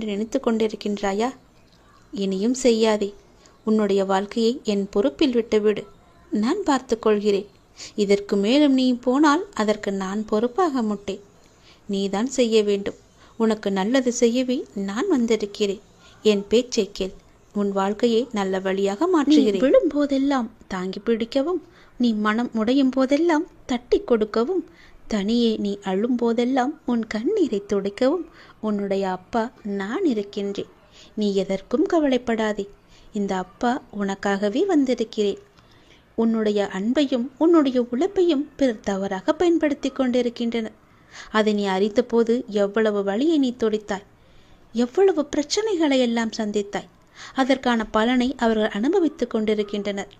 என்று நினைத்து கொண்டிருக்கின்றாயா? இனியும் செய்யாதே. உன்னுடைய வாழ்க்கையை என் பொறுப்பில் விட்டுவிடு. நான் பார்த்துக் கொள்கிறேன். இதற்கு மேலும் நீ போனால் அதற்கு நான் பொறுப்பாக முட்டேன். நீதான் செய்ய வேண்டும். உனக்கு நல்லது செய்யவே நான் வந்திருக்கிறேன். என் பேச்சை கேள். உன் வாழ்க்கையை நல்ல வழியாக மாற்றுகிறேன். விழும் போதெல்லாம் தாங்கி பிடிக்கவும் நீ மனம் உடையும் போதெல்லாம் தட்டி கொடுக்கவும் தனியே நீ அழும் போதெல்லாம் உன் கண்ணீரை துடைக்கவும். உன்னுடைய அப்பா நான் இருக்கின்றேன். நீ எதற்கும் கவலைப்படாதே. இந்த அப்பா உனக்காகவே வந்திருக்கிறேன். உன்னுடைய அன்பையும் உன்னுடைய உழைப்பையும் பிறர் தவறாக பயன்படுத்தி கொண்டிருக்கின்றனர். அதை நீ அறிந்தபோது எவ்வளவு வழியை நீ துடைத்தாய். எவ்வளவு பிரச்சனைகளை எல்லாம் சந்தித்தாய். அதற்கான பலனை அவர்கள் அனுபவித்துக் கொண்டிருக்கின்றனர்.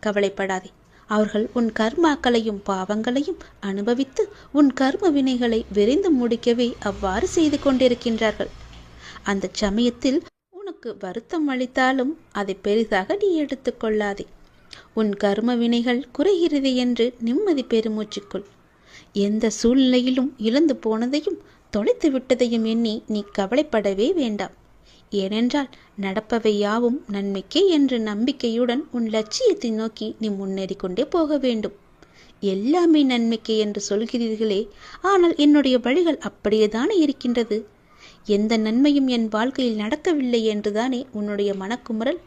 கவலைப்படாதே. அவர்கள் உன் கர்மாக்களையும் பாவங்களையும் அனுபவித்து உன் கர்ம வினைகளை விரைந்து முடிக்கவே அவ்வாறு செய்து கொண்டிருக்கின்றார்கள். அந்த சமயத்தில் உனக்கு வருத்தம் அளித்தாலும் அதை பெரிதாக நீ எடுத்துக்கொள்ளாதே உன் கர்ம வினைகள் குறைகிறது என்று நிம்மதி பெருமூச்சுக்குள். எந்த சூழ்நிலையிலும் இழந்து போனதையும் தொலைத்து விட்டதையும் எண்ணி நீ கவலைப்படவே வேண்டாம். ஏனென்றால் நடப்பவை யாவும் நன்மைக்கே என்ற நம்பிக்கையுடன் உன் லட்சியத்தை நோக்கி நீ முன்னேறி கொண்டே போக வேண்டும். எல்லாமே நன்மைக்கே என்று சொல்கிறீர்களே ஆனால் என்னுடைய வழிகள் அப்படியேதானே இருக்கின்றது? எந்த நன்மையும் என் வாழ்க்கையில் நடக்கவில்லை என்றுதானே உன்னுடைய மனக்குமுறல்?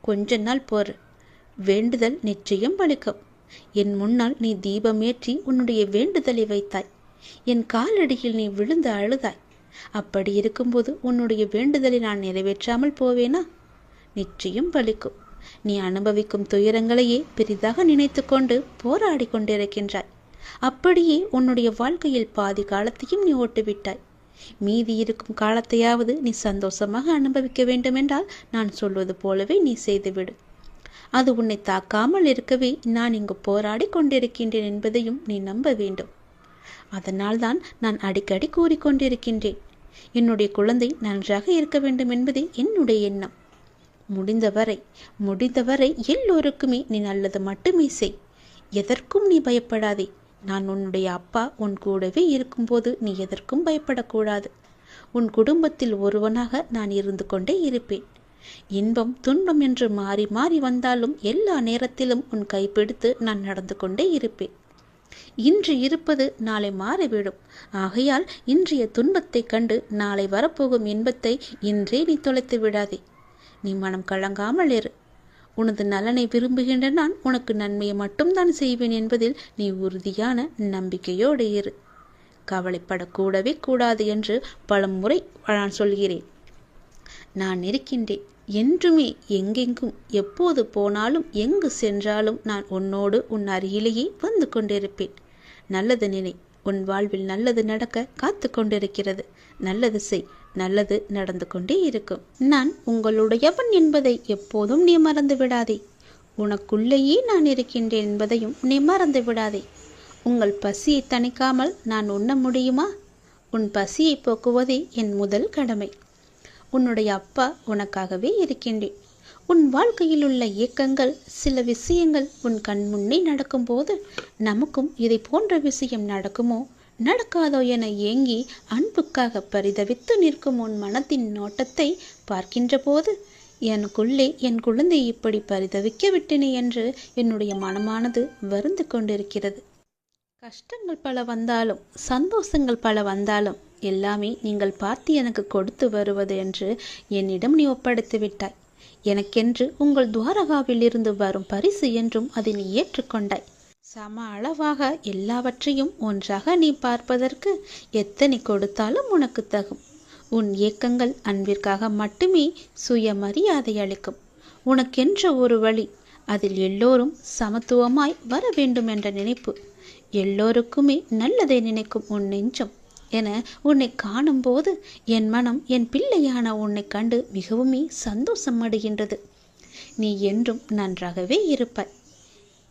கொஞ்ச நாள் போர். வேண்டுதல் நிச்சயம் பலிக்கும் என் முன்னால் நீ தீபமேற்றி உன்னுடைய வேண்டுதலை வைத்தாய். என் காலடியில் நீ விழுந்து அழுதாய். அப்படி இருக்கும்போது உன்னுடைய வேண்டுதலை நான் நிறைவேற்றாமல் போவேனா? நிச்சயம் பலிக்கும். நீ அனுபவிக்கும் துயரங்களையே பெரிதாக நினைத்து கொண்டு போராடி கொண்டிருக்கின்றாய். அப்படியே உன்னுடைய வாழ்க்கையில் பாதி காலத்தையும் நீ ஓட்டுவிட்டாய். மீதி இருக்கும் காலத்தையாவது நீ சந்தோஷமாக அனுபவிக்க வேண்டுமென்றால் நான் சொல்வது போலவே நீ செய்துவிடு. அது உன்னை தாக்காமல் இருக்கவே நான் இங்கு போராடி கொண்டிருக்கின்றேன் என்பதையும் நீ நம்ப வேண்டும். அதனால்தான் நான் அடிக்கடி கூறிக்கொண்டிருக்கின்றேன் என்னுடைய குழந்தை நன்றாக இருக்க வேண்டும் என்பதே என்னுடைய எண்ணம். முடிந்தவரை முடிந்தவரை எல்லோருக்குமே நீ நல்லது மட்டுமே செய். எதற்கும் நீ பயப்படாதே. நான் உன்னுடைய அப்பா உன் கூடவே இருக்கும்போது நீ எதற்கும் பயப்படக்கூடாது. உன் குடும்பத்தில் ஒருவனாக நான் இருந்து கொண்டே இருப்பேன். இன்பம் துன்பம் என்று மாறி மாறி வந்தாலும் எல்லா நேரத்திலும் உன் கைப்பிடித்து நான் நடந்து கொண்டே இருப்பேன். இன்று இருப்பது நாளை மாறிவிடும். ஆகையால் இன்றைய துன்பத்தைக் கண்டு நாளை வரப்போகும் இன்பத்தை இன்றே நீ தொலைத்து விடாதே. நீ மனம் கலங்காமல் இரு. உனது நலனை விரும்புகின்ற நான் உனக்கு நன்மையை மட்டும்தான் செய்வேன் என்பதில் நீ உறுதியான நம்பிக்கையோடு இரு. கவலைப்படக்கூடவே கூடாது என்று பலமுறை நான் சொல்கிறேன். நான் இருக்கின்றேன். என்றுமே எங்கெங்கும் எப்போது போனாலும் எங்கு சென்றாலும் நான் உன்னோடு உன் அருகிலேயே வந்து கொண்டிருப்பேன். நல்லது நினை உன் வாழ்வில் நல்லது நடக்க காத்து கொண்டிருக்கிறது. நல்லது செய் நல்லது நடந்து கொண்டே இருக்கும். நான் உங்களுடையவன் என்பதை எப்போதும் நீ மறந்து விடாதே. உனக்குள்ளேயே நான் இருக்கின்றேன் என்பதையும் நீ மறந்து விடாதே. உங்கள் பசியை தணிக்காமல் நான் உண்ண முடியுமா? உன் பசியை போக்குவதே என் முதல் கடமை. உன்னுடைய அப்பா உனக்காகவே இருக்கின்றேன். உன் வாழ்க்கையில் உள்ள இயக்கங்கள் சில விஷயங்கள் உன் கண் முன்னே நடக்கும்போது நமக்கும் இதை போன்ற விஷயம் நடக்குமோ? நடக்காதோ என ஏங்கி அன்புக்காக பரிதவித்து நிற்கும் உன் மனத்தின் நோட்டத்தை பார்க்கின்ற போது எனக்குள்ளே என் குழந்தை இப்படி பரிதவிக்க விட்டேனே என்று என்னுடைய மனமானது வருந்து கொண்டிருக்கிறது. கஷ்டங்கள் பல வந்தாலும் சந்தோஷங்கள் பல வந்தாலும் எல்லாமே நீங்கள் பார்த்து எனக்கு கொடுத்து வருவது என்று என்னிடம் நீ ஒப்படைத்து விட்டாய். எனக்கென்று உங்கள் துவாரகாவில் இருந்து வரும் பரிசு என்றும் அதை நீ ஏற்றுக்கொண்டாய். சம அளவாக எல்லாவற்றையும் ஒன்றாக நீ பார்ப்பதற்கு எத்தனை கொடுத்தாலும் உனக்கு தகும். உன் இயக்கங்கள் அன்பிற்காக மட்டுமே சுயமரியாதை அளிக்கும். உனக்கென்ற ஒரு வழி அதில் எல்லோரும் சமத்துவமாய் வர வேண்டும் என்ற நினைப்பு. எல்லோருக்குமே நல்லதை நினைக்கும் உன் நெஞ்சம் என உன்னை காணும்போது என் மனம் என் பிள்ளையான உன்னை கண்டு மிகவுமே சந்தோஷம் அடைகின்றது. நீ என்றும் நன்றாகவே இருப்பாய்.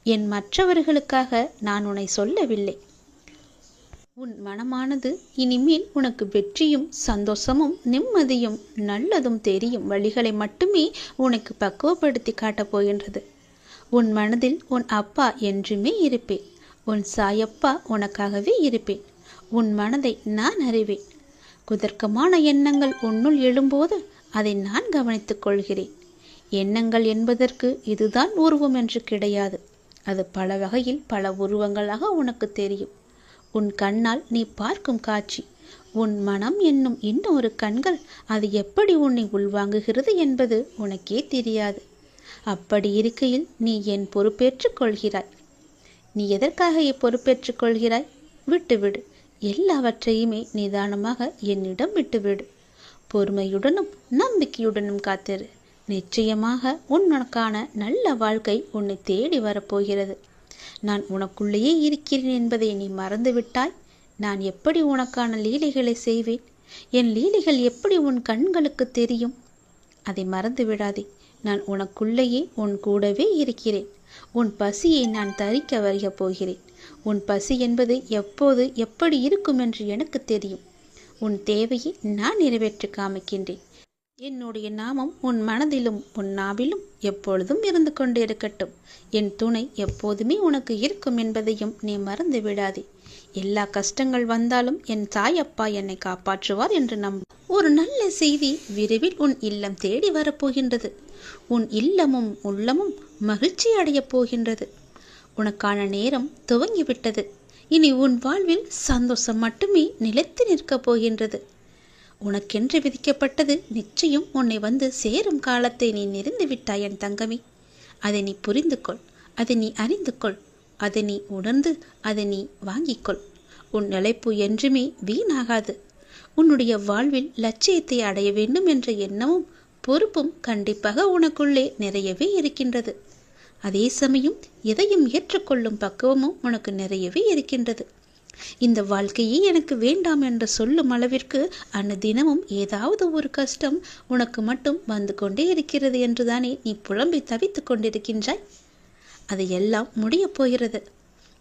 என் மற்றவர்களுக்காக நான் உன்னை சொல்லவில்லை. உன் மனமானது இனிமேல் உனக்கு வெற்றியும் சந்தோஷமும் நிம்மதியும் நல்லதும் தெரியும் வழிகளை மட்டுமே உனக்கு பக்குவப்படுத்தி காட்டப் போகின்றது. உன் மனதில் உன் அப்பா என்றுமே இருப்பேன். உன் சாயப்பா உனக்காகவே இருப்பேன். உன் மனதை நான் அறிவேன். குதர்க்கமான எண்ணங்கள் உன்னுள் எழும்போது அதை நான் கவனித்துக் கொள்கிறேன். எண்ணங்கள் என்பதற்கு இதுதான் உருவம் என்று கிடையாது. அது பல வகையில் பல உருவங்களாக உனக்கு தெரியும். உன் கண்ணால் நீ பார்க்கும் காட்சி உன் மனம் என்னும் இன்னொரு கண்கள் அது எப்படி உன்னை உள்வாங்குகிறது என்பது உனக்கே தெரியாது. அப்படி இருக்கையில் நீ என் பொறுப்பேற்றுக் கொள்கிறாய். நீ எதற்காக இப்பொறுப்பேற்றுக் கொள்கிறாய்? விட்டுவிடு. எல்லாவற்றையுமே நிதானமாக என்னிடம் விட்டுவிடு. பொறுமையுடனும் நம்பிக்கையுடனும் காத்திரு. நிச்சயமாக உனக்கான நல்ல வாழ்க்கை உன்னை தேடி வரப்போகிறது நான் உனக்குள்ளேயே இருக்கிறேன் என்பதை நீ மறந்துவிட்டாய். நான் எப்படி உனக்கான லீலைகளை செய்வேன்? என் லீலைகள் எப்படி உன் கண்களுக்கு தெரியும்? அதை மறந்து விடாதே நான் உனக்குள்ளேயே உன் கூடவே இருக்கிறேன். உன் பசியை நான் தரிக்க வருகப் போகிறேன். உன் பசி என்பது எப்போது எப்படி இருக்கும் என்று எனக்கு தெரியும். உன் தேவையை நான் நிறைவேற்றி காமிக்கின்றேன். என்னுடைய நாமம் உன் மனதிலும் உன் நாவிலும் எப்பொழுதும் இருந்து கொண்டு இருக்கட்டும் என் துணை எப்போதுமே உனக்கு இருக்கும் என்பதையும் நீ மறந்து விடாதே. எல்லா கஷ்டங்கள் வந்தாலும் என் தாயப்பா என்னை காப்பாற்றுவார் என்று நம்ப ஒரு நல்ல செய்தி விரைவில் உன் இல்லம் தேடி வரப்போகின்றது. உன் இல்லமும் உள்ளமும் மகிழ்ச்சி அடையப் போகின்றது. உனக்கான நேரம் துவங்கிவிட்டது. இனி உன் வாழ்வில் சந்தோஷம் மட்டுமே நிலைத்து நிற்கப் போகின்றது. உனக்கென்று விதிக்கப்பட்டது நிச்சயம் உன்னை வந்து சேரும் காலத்தை நீ நெறிந்து விட்டாய் என் தங்கமே. அதை நீ புரிந்து கொள் அதை நீ அறிந்து கொள் அதை நீ உணர்ந்து அதை நீ வாங்கிக்கொள். உன் நிலைப்பு என்றுமே வீணாகாது. உன்னுடைய வாழ்வில் லட்சியத்தை அடைய வேண்டும் என்ற எண்ணமும் பொறுப்பும் கண்டிப்பாக உனக்குள்ளே நிறையவே இருக்கின்றது. அதே சமயம் எதையும் ஏற்றுக்கொள்ளும் பக்குவமும் உனக்கு நிறையவே இருக்கின்றது. இந்த வாழ்க்கையே எனக்கு வேண்டாம் என்று சொல்லும் அளவிற்கு அனுதினமும் ஏதாவது ஒரு கஷ்டம் உனக்கு மட்டும் வந்து கொண்டே இருக்கிறது என்றுதானே நீ புலம்பி தவித்துக் கொண்டிருக்கின்றாய்? அதையெல்லாம் எல்லாம் முடியப் போகிறது.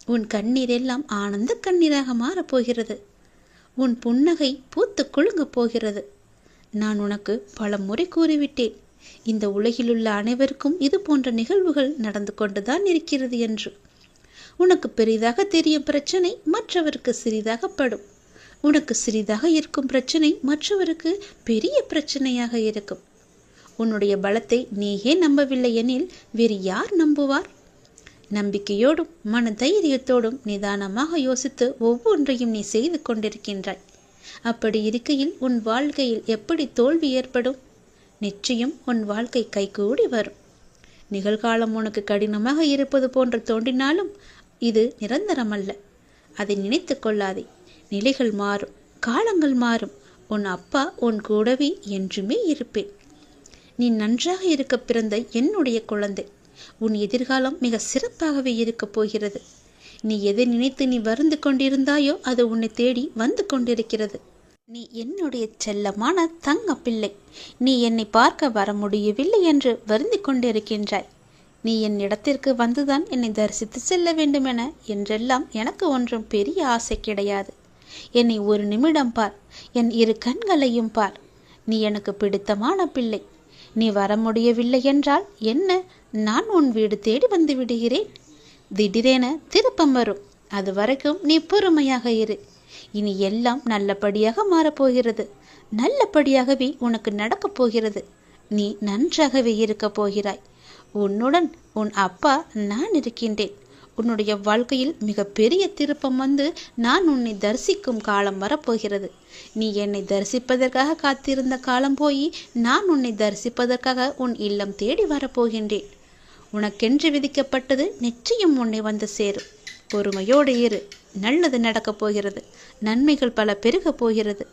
உன் கண்ணீர் எல்லாம் ஆனந்த கண்ணீராக மாறப்போகிறது உன் புன்னகை பூத்து குலுங்கப் போகிறது. நான் உனக்கு பல முறை கூறிவிட்டேன். இந்த உலகிலுள்ள அனைவருக்கும் இது போன்ற நிகழ்வுகள் நடந்து கொண்டுதான் இருக்கிறது என்று. உனக்கு பெரிதாக தெரியும் பிரச்சனை மற்றவருக்கு சிறிதாக படும். உனக்கு சிறிதாக இருக்கும் பிரச்சனை மற்றவருக்கு பெரிய பிரச்சனையாக இருக்கும். உன்னுடைய பலத்தை நீயே நம்பவில்லை எனில் வேறு யார் நம்புவார்? நம்பிக்கையோடும் மன தைரியத்தோடும் நிதானமாக யோசித்து ஒவ்வொன்றையும் நீ செய்து கொண்டிருக்கின்றாய். அப்படி இருக்கையில் உன் வாழ்க்கையில் எப்படி தோல்வி ஏற்படும்? நிச்சயம் உன் வாழ்க்கை கைகூடி வரும். நிகழ்காலம் உனக்கு கடினமாக இருப்பது போன்று தோன்றினாலும் இது நிரந்தரமல்ல. அதை நினைத்து கொள்ளாதே. நிலைகள் மாறும். காலங்கள் மாறும். உன் அப்பா உன் கூடவே என்றுமே இருப்பேன். நீ நன்றாக இருக்க பிறந்த என்னுடைய குழந்தை. உன் எதிர்காலம் மிக சிறப்பாகவே இருக்கப் போகிறது. நீ எதை நினைத்து நீ வருந்து கொண்டிருந்தாயோ அது உன்னை தேடி வந்து கொண்டிருக்கிறது. நீ என்னுடைய செல்லமான தங்க பிள்ளை நீ என்னை பார்க்க வர முடியவில்லை என்று வருந்து கொண்டிருக்கின்றாய். நீ என் இடத்திற்கு வந்துதான் என்னை தரிசித்து செல்ல வேண்டுமென என்றெல்லாம் எனக்கு ஒன்றும் பெரிய ஆசை கிடையாது. என்னை ஒரு நிமிடம் பார். என் இரு கண்களையும் பார். நீ எனக்கு பிடித்தமான பிள்ளை. நீ வர முடியவில்லை என்றால் என்ன? நான் உன் வீடு தேடி வந்து விடுகிறேன். திடீரென திருப்பம் வரும். அது வரைக்கும் நீ பொறுமையாக இரு. இனி எல்லாம் நல்லபடியாக மாறப்போகிறது. நல்லபடியாகவே உனக்கு நடக்கப் போகிறது. நீ நன்றாகவே இருக்கப் போகிறாய். உன்னுடன் உன் அப்பா நான் இருக்கின்றேன். உன்னுடைய வாழ்க்கையில் மிக பெரிய திருப்பம் வந்து நான் உன்னை தரிசிக்கும் காலம் வரப்போகிறது. நீ என்னை தரிசிப்பதற்காக காத்திருந்த காலம் போய் நான் உன்னை தரிசிப்பதற்காக உன் இல்லம் தேடி வரப்போகின்றேன். உனக்கென்று விதிக்கப்பட்டது நிச்சயம் உன்னை வந்து சேரும். பொறுமையோடு இரு. நல்லது நடக்கப் போகிறது. நன்மைகள் பல பெருகப் போகிறது.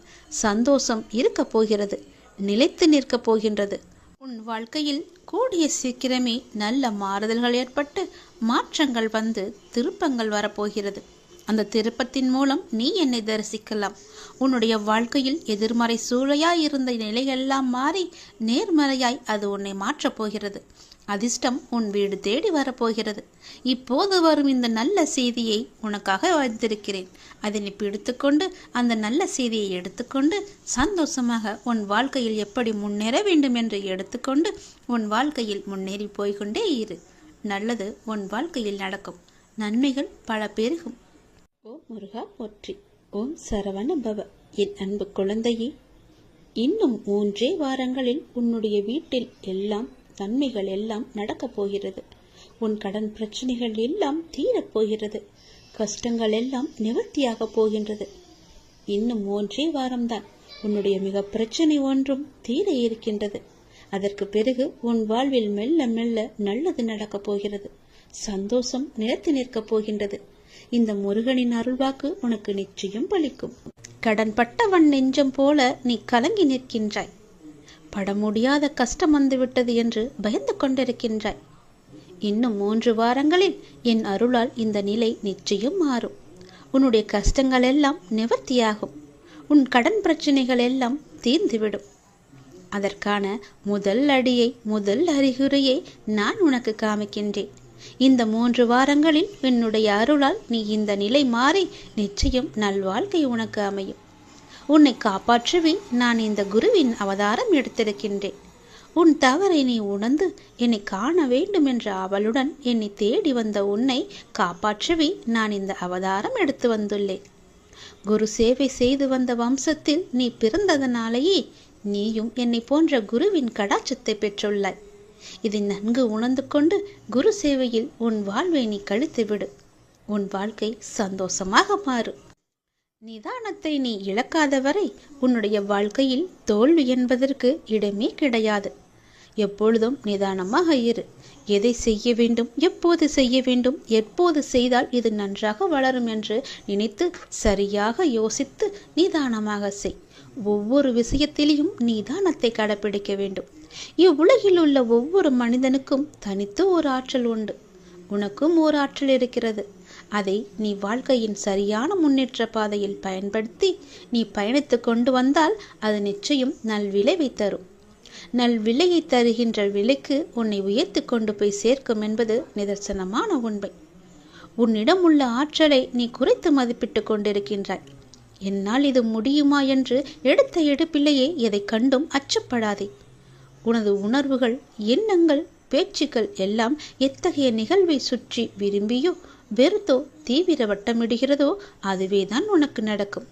சந்தோஷம் இருக்கப் போகிறது. நிலைத்து நிற்கப் போகின்றது. உன் வாழ்க்கையில் கூடிய சீக்கிரமே நல்ல மாறுதல்கள் ஏற்பட்டு மாற்றங்கள் வந்து திருப்பங்கள் வரப்போகிறது. அந்த திருப்பத்தின் மூலம் நீ என்னை தரிசிக்கலாம். உன்னுடைய வாழ்க்கையில் எதிர்மறை சூழையாய் இருந்த நிலையெல்லாம் மாறி நேர்மறையாய் அது உன்னை மாற்றப் போகிறது. அதிர்ஷ்டம் உன் வீடு தேடி வரப்போகிறது. இப்போது வரும் இந்த நல்ல செய்தியை உனக்காக வைத்திருக்கிறேன். அதனை பிடித்துக்கொண்டு அந்த நல்ல செய்தியை எடுத்துக்கொண்டு சந்தோஷமாக உன் வாழ்க்கையில் எப்படி முன்னேற வேண்டும் என்று எடுத்துக்கொண்டு உன் வாழ்க்கையில் முன்னேறி போய்கொண்டே இரு. நல்லது உன் வாழ்க்கையில் நடக்கும். நன்மைகள் பல பெருகும். ஓம் முருகா ஒற்றி ஓம் சரவண பவ என் அன்பு குழந்தையே இன்னும் மூன்றே வாரங்களில் உன்னுடைய வீட்டில் எல்லாம் நன்மைகள் எல்லாம் நடக்கப் போகிறது. உன் கடன் பிரச்சனைகள் எல்லாம் தீரப் போகிறது. கஷ்டங்கள் எல்லாம் நிவர்த்தியாகப் போகின்றது. இன்னும் ஒன்றே வாரம்தான் உன்னுடைய மிக பிரச்சனை ஒன்றும் தீர இருக்கின்றது. அதற்கு பிறகு உன் வாழ்வில் மெல்ல மெல்ல நல்லது நடக்கப் போகிறது. சந்தோஷம் நிலைத்து நிற்கப் போகின்றது. இந்த முருகனின் அருள்வாக்கு உனக்கு நிச்சயம் பலிக்கும். கடன்பட்டவன் நெஞ்சம் போல நீ கலங்கி நிற்கின்றாய். பட முடியாத கஷ்டம் வந்துவிட்டது என்று பயந்து கொண்டிருக்கின்றாய். இன்னும் மூன்று வாரங்களில் என் அருளால் இந்த நிலை நிச்சயம் மாறும். உன்னுடைய கஷ்டங்கள் எல்லாம் நிவர்த்தியாகும். உன் கடன் பிரச்சனைகள் எல்லாம் தீர்ந்துவிடும். அதற்கான முதல் அடியை முதல் அறிகுறியை நான் உனக்கு காமிக்கின்றேன். இந்த மூன்று வாரங்களில் என்னுடைய அருளால் நீ இந்த நிலை மாறி நிச்சயம் நல்வாழ்க்கை உனக்கு அமையும். உன்னை காப்பாற்றவே நான் இந்த குருவின் அவதாரம் எடுத்திருக்கின்றேன். உன் தவறை நீ உணர்ந்து என்னை காண வேண்டும் என்ற அவளுடன் என்னை தேடி வந்த உன்னை காப்பாற்றவே நான் இந்த அவதாரம் எடுத்து வந்துள்ளேன். குரு சேவை செய்து வந்த வம்சத்தில் நீ பிறந்ததனாலேயே நீயும் என்னை போன்ற குருவின் கடாச்சத்தை பெற்றுள்ளாய். இதை நன்கு உணர்ந்து கொண்டு குரு சேவையில் உன் வாழ்வை நீ கழித்துவிடு. உன் வாழ்க்கை சந்தோஷமாக மாறும். நிதானத்தை நீ இழக்காத வரை உன்னுடைய வாழ்க்கையில் தோல்வி என்பதற்கு இடமே கிடையாது. எப்பொழுதும் நிதானமாக இரு. எதை செய்ய வேண்டும் எப்போது செய்ய வேண்டும் எப்போது செய்தால் இது நன்றாக வளரும் என்று நினைத்து சரியாக யோசித்து நிதானமாக செய். ஒவ்வொரு விஷயத்திலையும் நிதானத்தை கடைபிடிக்க வேண்டும். இவ்வுலகில் உள்ள ஒவ்வொரு மனிதனுக்கும் தனித்து ஒரு ஆற்றல் உண்டு. உனக்கும் ஓர் ஆற்றல் இருக்கிறது. அதை நீ வாழ்க்கையின் சரியான முன்னேற்ற பாதையில் பயன்படுத்தி நீ பயணித்து கொண்டு வந்தால் அது நிச்சயம் நல்விளைவை தரும். நல் விலையை தருகின்ற விலைக்கு உன்னை உயர்த்தி கொண்டு போய் சேர்க்கும் என்பது நிதர்சனமான உண்மை. உன்னிடம் உள்ள ஆற்றலை நீ குறைத்து மதிப்பிட்டு கொண்டிருக்கின்றாய். என்னால் இது முடியுமா என்று எடுத்த எடுப்பிலேயே எதை கண்டும் அச்சப்படாதே. உனது உணர்வுகள் எண்ணங்கள் பேச்சுக்கள் எல்லாம் எத்தகைய நிகழ்வை சுற்றி விரும்பியோ வெறுத்தோ தீவிர வட்டமிடுகிறதோ அதுவே தான் உனக்கு நடக்கும்.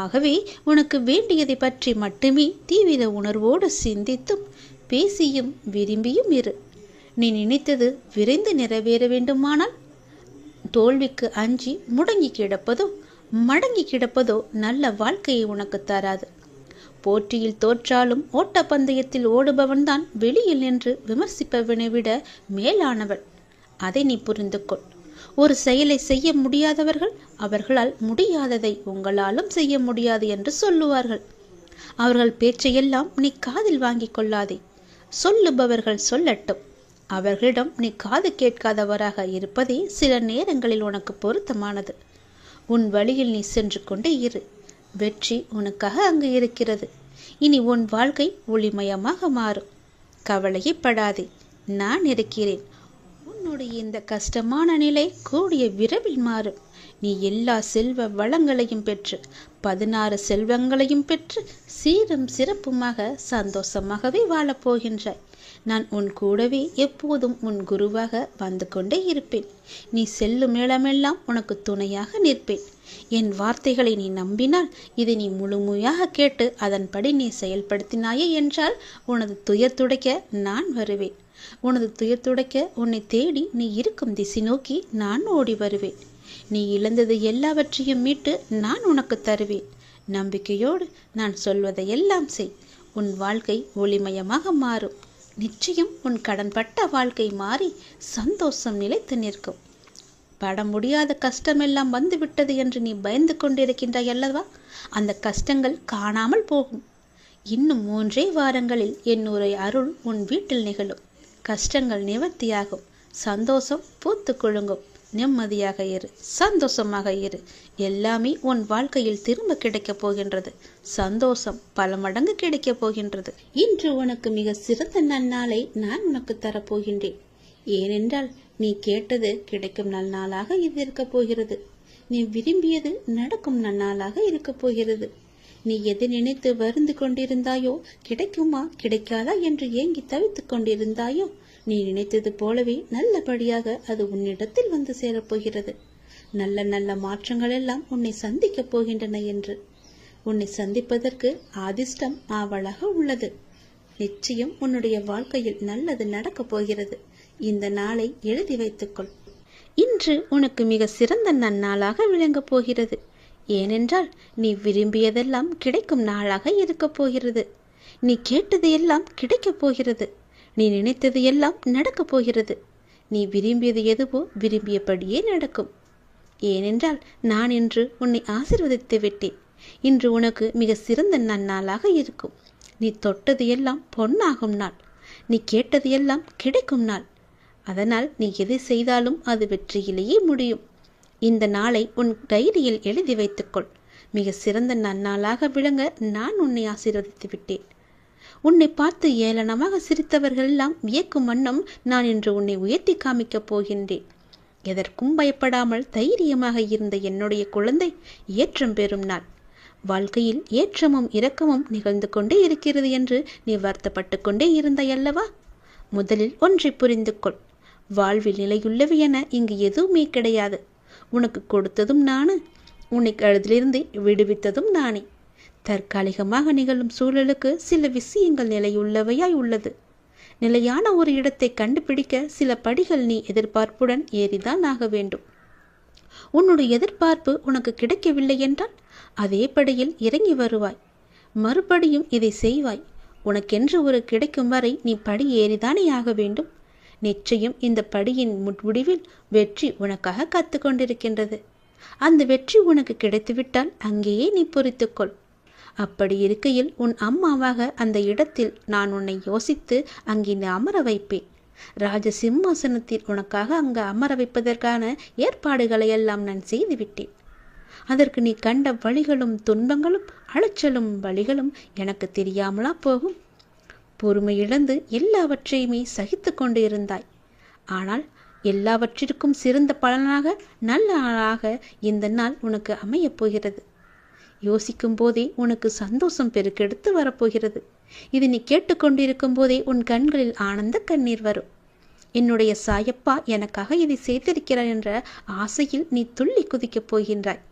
ஆகவே உனக்கு வேண்டியதை பற்றி மட்டுமே தீவிர உணர்வோடு சிந்தித்தும் பேசியும் விரும்பியும் இரு. நீ நினைத்தது விரைந்து நிறைவேற வேண்டுமானால் தோல்விக்கு அஞ்சி முடங்கி கிடப்பதோ மடங்கி கிடப்பதோ நல்ல வாழ்க்கையை உனக்கு தராது. போட்டியில் தோற்றாலும் ஓட்டப்பந்தயத்தில் ஓடுபவன்தான் வெளியில் நின்று விமர்சிப்பவனை விட மேலானவன் அதை நீ புரிந்து கொள் ஒரு செயலை செய்ய முடியாதவர்கள் அவர்களால் முடியாததை உங்களாலும் செய்ய முடியாது என்று சொல்லுவார்கள். அவர்கள் பேச்சையெல்லாம் நீ காதில் வாங்கிக் கொள்ளாதே. சொல்லுபவர்கள் சொல்லட்டும். அவர்களிடம் நீ காது கேட்காதவராக இருப்பதே சில நேரங்களில் உனக்கு பொருத்தமானது. உன் வழியில் நீ சென்று கொண்டே இரு. வெற்றி உனக்காக அங்கு இருக்கிறது. இனி உன் வாழ்க்கை ஒளிமயமாக மாறும். கவலையைப்படாதே. நான் இருக்கிறேன். உன்னுடைய இந்த கஷ்டமான நிலை கூடிய விரைவில் மாறும். நீ எல்லா செல்வ வளங்களையும் பெற்று பதினாறு செல்வங்களையும் பெற்று சீரும் சிறப்புமாக சந்தோஷமாகவே வாழப் போகின்றாய். நான் உன் கூடவே எப்போதும் உன் குருவாக வந்து கொண்டே இருப்பேன். நீ செல்லும் இடமெல்லாம் உனக்கு துணையாக நிற்பேன். என் வார்த்தைகளை நீ நம்பினால் இதை நீ முழுமையாக கேட்டு அதன்படி நீ செயல்படுத்தினாயே என்றால் உனது துயர் துடைக்க நான் வருவேன். உனது துயர் துடைக்க உன்னை தேடி நீ இருக்கும் திசை நோக்கி நான் ஓடி வருவேன். நீ இழந்தது எல்லாவற்றையும் மீட்டு நான் உனக்கு தருவேன். நம்பிக்கையோடு நான் சொல்வதை எல்லாம் செய். உன் வாழ்க்கை ஒளிமயமாக மாறும். நிச்சயம் உன் கடன்பட்ட வாழ்க்கை மாறி சந்தோஷம் நிலைத்து நிற்கும். பட முடியாத கஷ்டமெல்லாம் வந்துவிட்டது என்று நீ பயந்து கொண்டிருக்கின்றாய் அல்லவா? அந்த கஷ்டங்கள் காணாமல் போகும். இன்னும் மூன்றே வாரங்களில் என்னுடைய அருள் உன் வீட்டில் நிகழும். கஷ்டங்கள் நிவர்த்தியாகும். சந்தோஷம் பூத்து குலுங்கும் நிம்மதியாக இரு. சந்தோஷமாக இரு. எல்லாமே உன் வாழ்க்கையில் திரும்ப கிடைக்கப் போகின்றது. சந்தோஷம் பல மடங்கு கிடைக்கப் போகின்றது. இன்று உனக்கு மிக சிறந்த நன்னாளை நான் உனக்கு தரப்போகின்றேன் ஏனென்றால் நீ கேட்டது கிடைக்கும் நன்னாளாக இது இருக்கப் போகிறது. நீ விரும்பியது நடக்கும் நன்னாளாக இருக்கப் போகிறது. நீ எது நினைத்து வருந்து கொண்டிருந்தாயோ கிடைக்குமா கிடைக்காதா என்று ஏங்கி தவித்துக் கொண்டிருந்தாயோ நீ நினைத்தது போலவே நல்லபடியாக அது உன்னிடத்தில் வந்து சேரப்போகிறது. நல்ல நல்ல மாற்றங்கள் எல்லாம் உன்னை சந்திக்கப் போகின்றன என்று. உன்னை சந்திப்பதற்கு ஆதிஷ்டம் ஆவலாக உள்ளது. நிச்சயம் உன்னுடைய வாழ்க்கையில் நல்லது நடக்கப் போகிறது. இந்த நாளை எழுதி வைத்துக்கொள். இன்று உனக்கு மிக சிறந்த நன்னாளாக விளங்கப் போகிறது. ஏனென்றால் நீ விரும்பியதெல்லாம் கிடைக்கும் நாளாக இருக்கப் போகிறது. நீ கேட்டது எல்லாம் கிடைக்கப் போகிறது. நீ நினைத்தது எல்லாம் நடக்கப் போகிறது. நீ விரும்பியது எதுவோ விரும்பியபடியே நடக்கும். ஏனென்றால் நான் இன்று உன்னை ஆசிர்வதித்து விட்டேன். இன்று உனக்கு மிக சிறந்த நன்னாளாக இருக்கும். நீ தொட்டது எல்லாம் பொன்னாகும் நாள். நீ கேட்டது எல்லாம் கிடைக்கும் நாள். அதனால் நீ எதை செய்தாலும் அது வெற்றியிலேயே முடியும். இந்த நாளை உன் டைரியில் எழுதி வைத்துக்கொள். மிக சிறந்த நன்னாளாக விளங்க நான் உன்னை ஆசீர்வதித்து விட்டேன். உன்னை பார்த்து ஏளனமாக சிரித்தவர்கள் எல்லாம் வியக்கும் வண்ணம் நான் இன்று உன்னை உயர்த்தி காமிக்கப் போகின்றேன். எதற்கும் பயப்படாமல் தைரியமாக இருந்த என்னுடைய குழந்தை ஏற்றம் பெறும் நாள். வாழ்க்கையில் ஏற்றமும் இரக்கமும் நிகழ்ந்து கொண்டே இருக்கிறது என்று நீ வருத்தப்பட்டு கொண்டே இருந்தாயல்லவா முதலில் ஒன்றை புரிந்து கொள் வாழ்வில் நிலையுள்ளவை என இங்கு எதுவுமே கிடையாது. உனக்கு கொடுத்ததும் நானு. உன்னை கழுதிலிருந்து விடுவித்ததும் நானே. தற்காலிகமாக நிகழும் சூழலுக்கு சில விஷயங்கள் நிலையுள்ளவையாய் உள்ளது. நிலையான ஒரு இடத்தை கண்டுபிடிக்க சில படிகள் நீ எதிர்பார்ப்புடன் ஏறிதான் ஆக வேண்டும். உன்னுடைய எதிர்பார்ப்பு உனக்கு கிடைக்கவில்லை என்றால் அதே படியில் இறங்கி வருவாய். மறுபடியும் இதை செய்வாய். உனக்கென்று ஒரு கிடைக்கும் வரை நீ படி ஏறிதானே ஆக வேண்டும். நிச்சயம் இந்த படியின் முடிவில் வெற்றி உனக்காக காத்து கொண்டிருக்கின்றது அந்த வெற்றி உனக்கு கிடைத்துவிட்டால் அங்கேயே நீ பொறித்துக்கொள். அப்படி இருக்கையில் உன் அம்மாவாக அந்த இடத்தில் நான் உன்னை யோசித்து அங்கே அமர வைப்பேன். ராஜ சிம்மாசனத்தில் உனக்காக அங்கு அமர வைப்பதற்கான ஏற்பாடுகளை எல்லாம் நான் செய்துவிட்டேன் அதற்கு நீ கண்ட வழிகளும் துன்பங்களும் அலைச்சலும் வழிகளும் எனக்கு தெரியாமலா போகும். பொறுமை இழந்து எல்லாவற்றையுமே சகித்து கொண்டு இருந்தாய் ஆனால் எல்லாவற்றிற்கும் சிறந்த பலனாக நல்ல நாளாக இந்த நாள் உனக்கு அமையப் போகிறது. யோசிக்கும் போதே உனக்கு சந்தோஷம் பெருக்கெடுத்து வரப்போகிறது. இது நீ கேட்டுக்கொண்டிருக்கும் போதே உன் கண்களில் ஆனந்த கண்ணீர் வரும். என்னுடைய சாயப்பா எனக்காக இதை செய்திருக்கிறார் என்ற ஆசையில் நீ துள்ளி குதிக்கப் போகின்றாய்.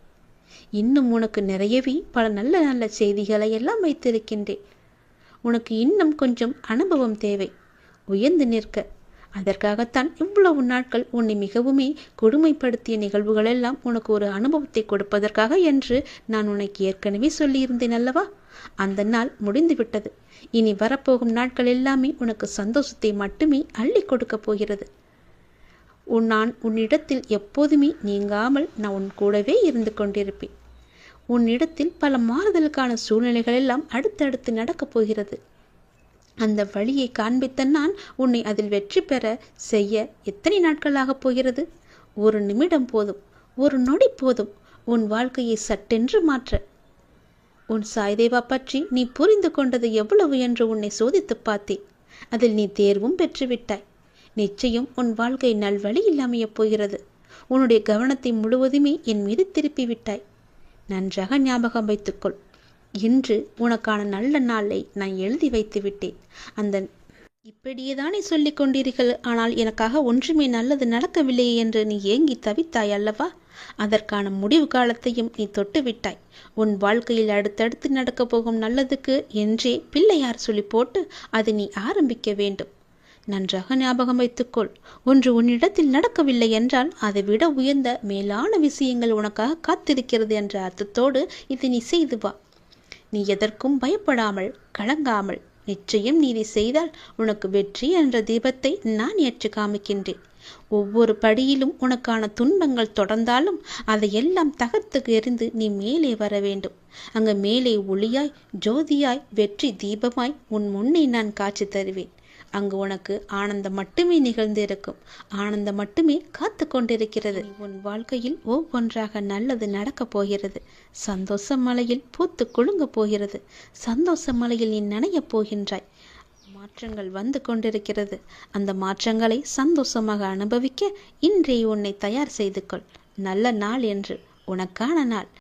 இன்னும் உனக்கு நிறையவே பல நல்ல நல்ல செய்திகளை எல்லாம் வைத்திருக்கின்றேன். உனக்கு இன்னும் கொஞ்சம் அனுபவம் தேவை. உயர்ந்து நிற்க. அதற்காகத்தான் இவ்வளவு நாட்கள் உன்னை மிகவுமே கொடுமைப்படுத்திய நிகழ்வுகள் எல்லாம் உனக்கு ஒரு அனுபவத்தை கொடுப்பதற்காக என்று நான் உனக்கு ஏற்கனவே சொல்லியிருந்தேன் அல்லவா? அந்த நாள் முடிந்துவிட்டது. இனி வரப்போகும் நாட்கள் எல்லாமே உனக்கு சந்தோஷத்தை மட்டுமே அள்ளி கொடுக்கப் போகிறது. உன் நான் உன்னிடத்தில் எப்போதுமே நீங்காமல் நான் உன் கூடவே இருந்து கொண்டிருப்பேன். உன்னிடத்தில் பல மாறுதலுக்கான சூழ்நிலைகள் எல்லாம் அடுத்தடுத்து நடக்கப் போகிறது. அந்த வழியை காண்பித்த நான் உன்னை அதில் வெற்றி பெற செய்ய எத்தனை நாட்களாகப் போகிறது? ஒரு நிமிடம் போதும் ஒரு நொடி போதும் உன் வாழ்க்கையை சட்டென்று மாற்ற. உன் சாய்தேவா பற்றி நீ புரிந்து கொண்டது எவ்வளவு என்று உன்னை சோதித்து பார்த்தேன். அதில் நீ தேர்வும் பெற்றுவிட்டாய். நிச்சயம் உன் வாழ்க்கை நல்வழியில் அமையப் போகிறது. உன்னுடைய கவனத்தை முழுவதுமே என் மீது திருப்பி விட்டாய் நன்றாக ஞாபகம் வைத்துக்கொள். இன்று உனக்கான நல்ல நாளை நான் எழுதி வைத்து விட்டேன். அந்த இப்படியே தானே சொல்லிக் கொண்டீர்கள். ஆனால் எனக்காக ஒன்றுமே நல்லது நடக்கவில்லை என்று நீ ஏங்கி தவித்தாய் அல்லவா? அதற்கான முடிவு காலத்தையும் நீ தொட்டுவிட்டாய் உன் வாழ்க்கையில் அடுத்தடுத்து நடக்கப் போகும் நல்லதுக்கு என்றே பிள்ளையார் சொல்லி போட்டு அதை நீ ஆரம்பிக்க வேண்டும். நன்றாக ஞாபகம் வைத்துக்கொள். ஒன்று உன்னிடத்தில் நடக்கவில்லை என்றால் அதை விட உயர்ந்த மேலான விஷயங்கள் உனக்காக காத்திருக்கிறது என்ற அர்த்தத்தோடு இதை நீ செய்து வா. நீ எதற்கும் பயப்படாமல் கலங்காமல் நிச்சயம் நீ இதை செய்தால் உனக்கு வெற்றி என்ற தீபத்தை நான் ஏற்று காமிக்கின்றேன். ஒவ்வொரு படியிலும் உனக்கான துன்பங்கள் தொடர்ந்தாலும் அதையெல்லாம் தகர்த்து எறிந்து நீ மேலே வர வேண்டும். அங்கு மேலே ஒளியாய் ஜோதியாய் வெற்றி தீபமாய் உன் முன்னே நான் காட்சி தருவேன். அங்கு உனக்கு ஆனந்தம் மட்டுமே நிகழ்ந்து இருக்கும் ஆனந்தம் மட்டுமே காத்து கொண்டிருக்கிறது உன் வாழ்க்கையில் ஒவ்வொன்றாக நல்லது நடக்கப் போகிறது. சந்தோஷ மலையில் பூத்து குலுங்கப் போகிறது. சந்தோஷ மலையில் நீ நனையப் போகின்றாய். மாற்றங்கள் வந்து கொண்டிருக்கிறது. அந்த மாற்றங்களை சந்தோஷமாக அனுபவிக்க இன்றே உன்னை தயார் செய்து கொள். நல்ல நாள் என்று உனக்கான நாள்.